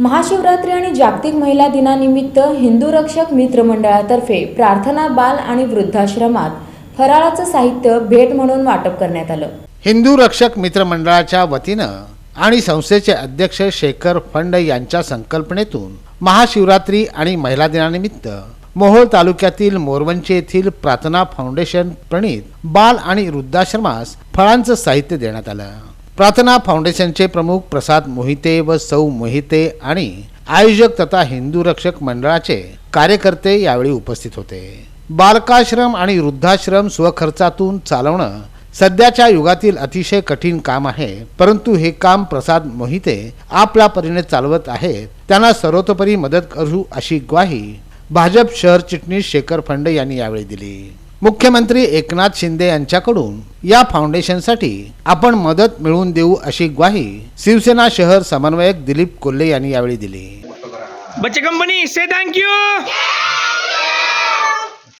महाशिवरात्री आणि जागतिक महिला दिनानिमित्त हिंदू रक्षक मित्र मंडळातर्फे प्रार्थना बाल आणि वृद्धाश्रमात फराळाचं साहित्य भेट म्हणून वाटप करण्यात आलं. हिंदू रक्षक मित्र मंडळाच्या वतीनं आणि संस्थेचे अध्यक्ष शेखर फंड यांच्या संकल्पनेतून महाशिवरात्री आणि महिला दिनानिमित्त मोहोळ तालुक्यातील मोरवंचे येथील प्रार्थना फाउंडेशन प्रणित बाल आणि वृद्धाश्रमास फळांचं साहित्य देण्यात आलं. प्रार्थना फाउंडेशनचे प्रमुख प्रसाद मोहिते व सौ मोहिते आणि आयोजक तथा हिंदू रक्षक मंडळाचे कार्यकर्ते यावेळी उपस्थित होते. बालकाश्रम आणि वृद्धाश्रम स्वखर्चातून चालवणं सध्याच्या युगातील अतिशय कठीण काम आहे परंतु हे काम प्रसाद मोहिते आपल्या परीने चालवत आहेत त्यांना सर्वतोपरी मदत करू अशी ग्वाही भाजप शहर चिटणीस शेखर फंडे यांनी यावेळी दिली. मुख्यमंत्री एकनाथ शिंदे यांच्याकडून या फाउंडेशनसाठी आपण मदत मिळवून देऊ अशी ग्वाही शिवसेना शहर समन्वयक दिलीप कोल्हे यांनी यावेळी दिली. बच्चे कंपनी से थँक यू